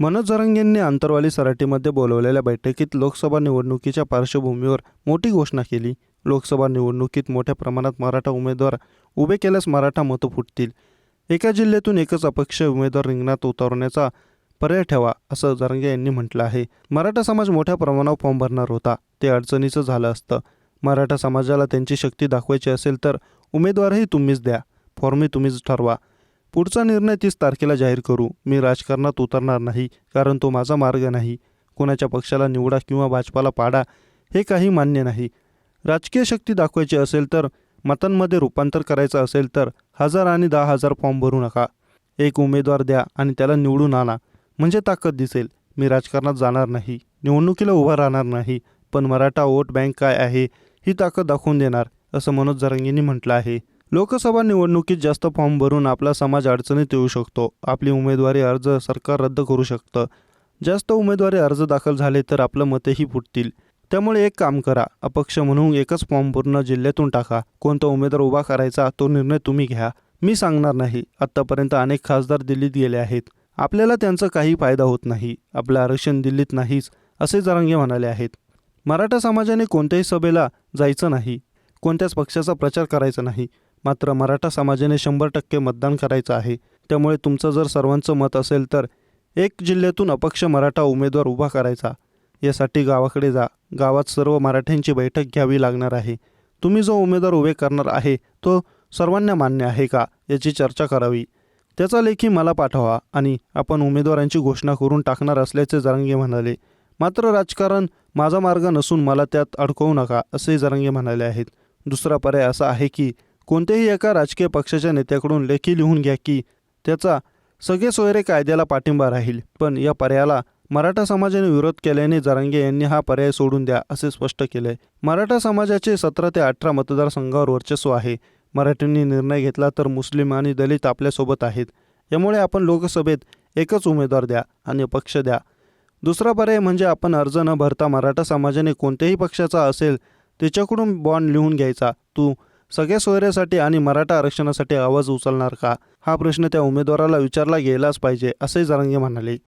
मनोज जरंगेंनी आंतरवाली सराटीमध्ये बोलवलेल्या बैठकीत लोकसभा निवडणुकीच्या पार्श्वभूमीवर मोठी घोषणा केली. लोकसभा निवडणुकीत मोठ्या प्रमाणात मराठा उमेदवार उभे केल्यास मराठा मतं फुटतील. एका जिल्ह्यातून एकच अपक्ष उमेदवार रिंगणात उतरवण्याचा पर्याय ठेवा असं जरंगे यांनी म्हटलं आहे. मराठा समाज मोठ्या प्रमाणावर फॉर्म भरणार होता. ते अडचणीचं झालं असतं. मराठा समाजाला त्यांची शक्ती दाखवायची असेल तर उमेदवारही तुम्हीच द्या. फॉर्मही तुम्हीच ठरवा. पुढचा निर्णय तीस तारखेला जाहीर करू. मी राजकारणात उतरणार नाही कारण तो माझा मार्ग नाही. कोणाच्या पक्षाला निवडा किंवा भाजपाला पाडा हे काही मान्य नाही. राजकीय शक्ती दाखवायची असेल तर मतांमध्ये रूपांतर करायचं असेल तर हजार आणि दहा हजार फॉर्म भरू नका. एक उमेदवार द्या आणि त्याला निवडून आणा. म्हणजे ताकद दिसेल. मी राजकारणात जाणार नाही. निवडणुकीला उभा राहणार नाही. पण मराठा वोट बँक काय आहे ही ताकद दाखवून देणार असं मनोज जरंगींनी म्हटलं आहे. लोकसभा निवडणुकीत जास्त फॉर्म भरून आपला समाज अडचणीत येऊ शकतो. आपली उमेदवारी अर्ज सरकार रद्द करू शकतं. जास्त उमेदवारी अर्ज दाखल झाले तर आपलं मतही फुटतील. त्यामुळे एक काम करा अपक्ष म्हणून एकच फॉर्म पूर्ण जिल्ह्यातून टाका. कोणता उमेदवार उभा करायचा तो निर्णय तुम्ही घ्या. मी सांगणार नाही आत्तापर्यंत अनेक खासदार दिल्लीत गेले आहेत. आपल्याला त्यांचा काही फायदा होत नाही. आपलं आरक्षण दिल्लीत नाहीच असे जरांगे म्हणाले आहेत. मराठा समाजाने कोणत्याही सभेला जायचं नाही. कोणत्याच पक्षाचा प्रचार करायचा नाही. मात्र मराठा समाजाने शंभर टक्के मतदान करायचं आहे. त्यामुळे तुमचं जर सर्वांचं मत असेल तर एक जिल्ह्यातून अपक्ष मराठा उमेदवार उभा करायचा. यासाठी गावाकडे जा. गावात सर्व मराठ्यांची बैठक घ्यावी लागणार आहे. तुम्ही जो उमेदवार उभे करणार आहे तो सर्वांना मान्य आहे का याची चर्चा करावी. त्याचा लेखी मला पाठवा आणि आपण उमेदवारांची घोषणा करून टाकणार असल्याचे जरंगे म्हणाले. मात्र राजकारण माझा मार्ग नसून मला त्यात अडकवू नका असे जरंगे म्हणाले आहेत. दुसरा पर्याय असा आहे की कोणत्याही एका राजकीय पक्षाच्या नेत्याकडून लेखी लिहून घ्या की त्याचा सगळे सोयरे कायद्याला पाठिंबा राहील. पण या पर्यायाला मराठा समाजाने विरोध केल्याने जरांगे यांनी हा पर्याय सोडून द्या असे स्पष्ट केले मराठा समाजाचे सतरा ते अठरा मतदारसंघावर वर्चस्व आहे. मराठ्यांनी निर्णय घेतला तर मुस्लिम आणि दलित आपल्यासोबत आहेत. यामुळे आपण लोकसभेत एकच उमेदवार द्या आणि पक्ष द्या. दुसरा पर्याय म्हणजे आपण अर्ज न भरता मराठा समाजाने कोणत्याही पक्षाचा असेल त्याच्याकडून बॉन्ड लिहून घ्यायचा. तू सगळ्या सोयऱ्यासाठी आणि मराठा आरक्षणासाठी आवाज उचलणार का? हा प्रश्न त्या उमेदवाराला विचारला गेलाच पाहिजे असे जरांगे म्हणाले.